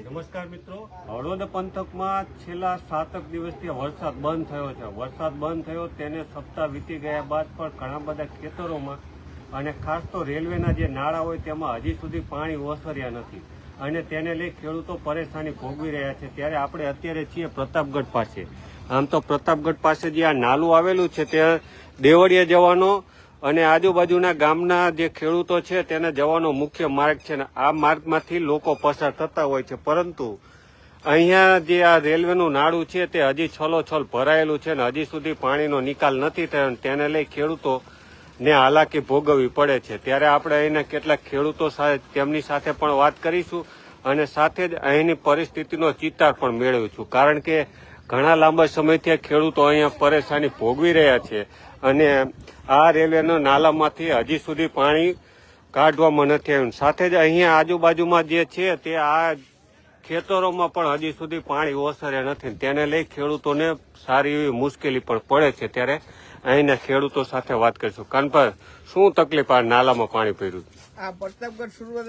નમસ્કાર મિત્રો. હળવદ પંથકમાં છેલ્લા સાતક દિવસથી વરસાદ બંધ થયો છે. વરસાદ બંધ થયો, તેને સપ્તાહ વીતી ગયા બાદ પણ ઘણા બધા ખેતરોમાં અને ખાસ તો રેલવેના જે નાળા હોય તેમાં હજી સુધી પાણી ઓસર્યા નથી. અને તેને લઈ ખેડૂતો પરેશાની ભોગવી રહ્યા છે. ત્યારે આપણે અત્યારે છીએ પ્રતાપગઢ પાસે. આમ તો પ્રતાપગઢ પાસે જે આ નાલું આવેલું છે ત્યાં દેવળિયા જવાનો અને આજુબાજુના ગામના જે ખેડૂતો છે તેને જવાનો મુખ્ય માર્ગ છે આ માર્ગમાંથી લોકો પસાર થતા હોય છે. પરંતુ અહીંયા જે આ રેલવેનું નાળું છે તે હજી છલોછલ ભરાયેલું છે અને હજી સુધી પાણીનો નિકાલ નથી થયો તેને લઈ ખેડૂતો ને હાલાકી ભોગવવી પડે છે. ત્યારે આપણે અહીંના કેટલાક ખેડૂતો તેમની સાથે પણ વાત કરીશું અને સાથે જ અહીંની પરિસ્થિતિનો ચિતાર પણ મેળવીશું. કારણ કે ઘણા લાંબા સમયથી ખેડૂતો અહીંયા પરેશાની ભોગવી રહ્યા છે. અને આ રેલવેના નાલામાંથી હજી સુધી પાણી કાઢવામાં નથી આવ્યું. સાથે જ અહીંયા આજુબાજુમાં જે છે તે આ ખેતરોમાં પણ હજી સુધી પાણી ઓસર્યા નથી. તેને લઈ ખેડૂતોને સારી એવી મુશ્કેલી પણ પડે છે. ત્યારે અહીંના ખેડૂતો સાથે વાત કરીશું. કાનપર શું તકલીફ આ નાલામાં પાણી પડ્યું? આ પ્રતાપગઢ સુરત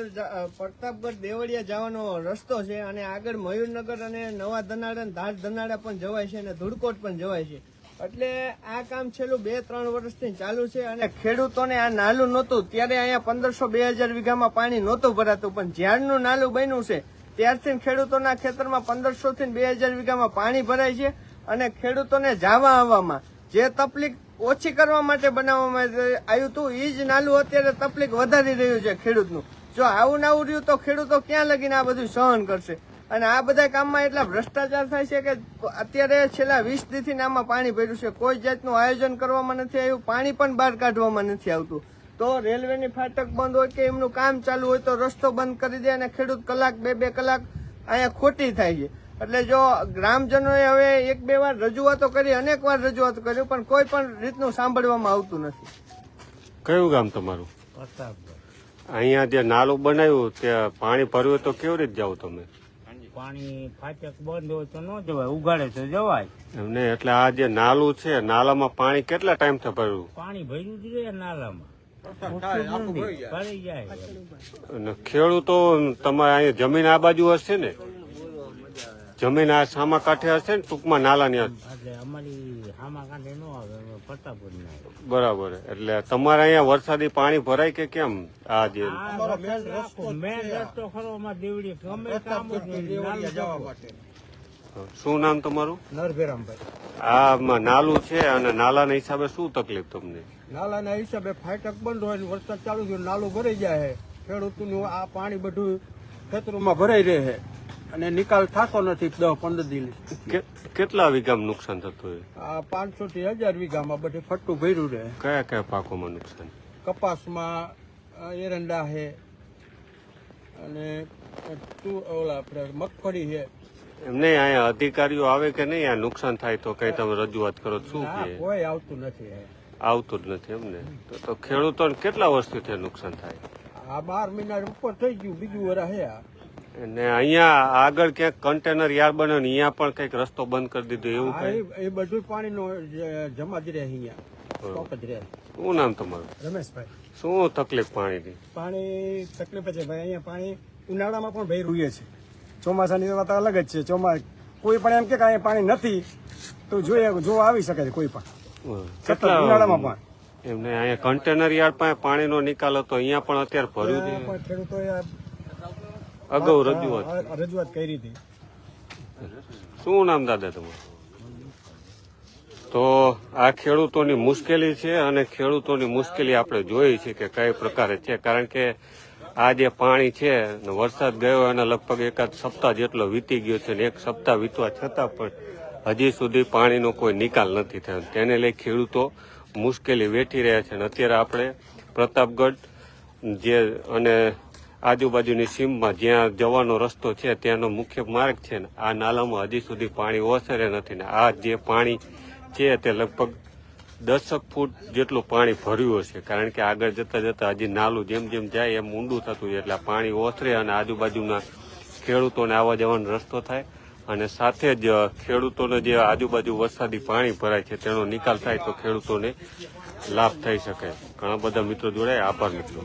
પ્રતાપગઢ દેવળિયા જવાનો રસ્તો છે અને આગળ મયુરનગર અને નવા ધનાડા ધાર ધનાડા પણ જવાય છે અને ધૂળકોટ પણ જવાય છે. એટલે આ કામ છેલ્લું બે, ત્રણ વર્ષથી ચાલુ છે અને ખેડૂતોને આ નાલું નહોતું. ત્યારે અહીંયા પંદરસો બે હજાર વીઘામાં પાણી નહોતું ભરાતું. પણ જ્યારનું નાલું બન્યું છે, ત્યારથી ખેડૂતોના ખેતરમાં પંદરસો થી બે હજાર વીઘામાં પાણી ભરાય છે અને ખેડૂતોને જાવા આવવામાં. જે તકલીફ ઓછી કરવા માટે બનાવવામાં આવ્યું હતું એ જ નાલું અત્યારે તકલીફ વધારી રહ્યું છે ખેડૂતનું. જો આવું નાવું રહ્યું તો ખેડૂતો ક્યાં લગીને આ બધું સહન કરશે? અને આ બધા કામમાં એટલા ભ્રષ્ટાચાર થાય છે કે અત્યારે છેલ્લા વીસ દીથી આમાં પાણી ભર્યું છે. કોઈ જાતનું આયોજન કરવામાં નથી આવ્યું પાણી પણ બહાર કાઢવામાં નથી આવતું. તો રેલવેની ફાટક બંધ હોય કે એમનું કામ ચાલુ હોય તો રસ્તો બંધ કરી દે અને ખેડૂત કલાક બે બે કલાક અહીંયા ખોટી થાય છે. એટલે જો ગ્રામજનોએ હવે એક બે વાર રજૂઆતો કરી અનેક વાર રજૂઆતો કરી પણ કોઈ પણ રીતનું સાંભળવામાં આવતું નથી. કયું ગામ તમારું? અહીંયા જે નાલું બનાવ્યું ત્યાં પાણી ભર્યું તો કેવી રીતે જાવ તમે? પાણી ફાટક બંધ હોય તો ન જવાય ઉગાડે તો જવાય. એમને એટલે આ જે નાલું છે નાલામાં પાણી કેટલા ટાઈમથી ભર્યું? પાણી ભર્યું જ રહે નાલામાં. ભરાઈ જાય. અને ખેડૂતો તમારે અહીંયા જમીન આ બાજુ હશે ને? જમીન આ સામા કાંઠે હશે ને ટૂંકમાં નાલાની એટલે અમારી કાંઠે ન આવે. બરાબર. એટલે તમારે અહીંયા વરસાદી પાણી ભરાય કે કેમ આ જે? મેન રસ્તો ખરો દેવડી. ગમે કામ જ નહીં. શું નામ તમારું? નરભેરામભાઈ. આ નાલું છે અને નાલાના હિસાબે શું તકલીફ તમને? નાલાના હિસાબે ફાટક બંધ હોય વરસાદ ચાલુ થયો નાલું ભરાઈ જાય છે. આ પાણી બધું ખેતરોમાં ભરાઈ રહે છે. અને નિકાલ થતો નથી દસ પંદર દિન કેટલા વીઘામાં નુકસાન થતું હોય? આ પાંચસો થી હજાર વીઘામાં બધે ફટ્ટું ભર્યું રહે. કયા કયા પાકોમાં નુકસાન? કપાસમાં એરંડા છે અને ઓલા આપણે મગફળી છે એમને અહીંયા અધિકારીઓ આવે કે નહીં આ નુકસાન થાય તો કઈ તમે રજૂઆત કરો શું કે? કોઈ આવતું નથી આવતું જ નથી એમને તો તો ખેડૂતોને કેટલા વર્ષથી નુકસાન થાય? આ બાર મહિના ઉપર થઈ ગયું બીજું વરા હે આ. અને અહીંયા આગળ ક્યાંક કન્ટેનર યાર્ડ બન્યો ને અહીંયા પણ કંઈક રસ્તો બંધ કરી દીધો એવું કઈ? એ- એ બધું પાણીનો નો જમા જ રહે અહીંયા. જ રહે. શું નામ તમારું? રમેશભાઈ. શું તકલીફ પાણીની? પાણી તકલીફ છે ભાઈ અહીંયા પાણી ઉનાળામાં પણ ભાઈ રૂએ છે. ચોમાસાની વાત અલગ જ છે. ચોમા કોઈ પણ એમ કે અહીંયા પાણી નથી તો જોઈએ જોવા આવી શકે છે કોઈ પણ. ઉનાળામાં ઉનાળામાં એમને અહીંયા કન્ટેનર યાર્ડ પાસે પાણીનો નિકાલ હતો અહીંયા પણ અત્યારે ભર્યું પણ ખેડૂતોએ અગાઉ રજૂઆત રજૂઆત કરી હતી. શું નામ દાદા તમારું? તો આ ખેડૂતોની મુશ્કેલી છે અને ખેડૂતોની મુશ્કેલી આપણે જોઈ છે કે કઈ પ્રકારે છે. કારણ કે આ જે પાણી છે વરસાદ ગયો અને લગભગ એકાદ સપ્તાહ જેટલો વીતી ગયો છે ને એક સપ્તાહ વીતવા છતાં પણ હજી સુધી પાણીનો કોઈ નિકાલ નથી થયો. તેને લઈ ખેડૂતો મુશ્કેલી વેઠી રહ્યા છે. અને અત્યારે આપણે પ્રતાપગઢ જે અને આજુબાજુની સીમમાં જ્યાં જવાનો રસ્તો છે, ત્યાંનો મુખ્ય માર્ગ છે ને, આ નાલામાં હજી સુધી પાણી ઓસરે નથી ને, આ જે પાણી છે તે લગભગ દસક ફૂટ જેટલું પાણી ભર્યું હશે. કારણ કે આગળ જતા જતા હજી નાલું જેમ જેમ જાય એમ ઊંડું થતું જાય એટલે પાણી ઓસરે અને આજુબાજુના ખેડૂતોને આવવા જવાનો રસ્તો થાય. અને સાથે જ ખેડૂતોને જે આજુબાજુ વરસાદી પાણી ભરાય છે, તેનો નિકાલ થાય તો ખેડૂતોને લાભ થઈ શકે. ઘણા બધા મિત્રો જોડાય. આભાર મિત્રો.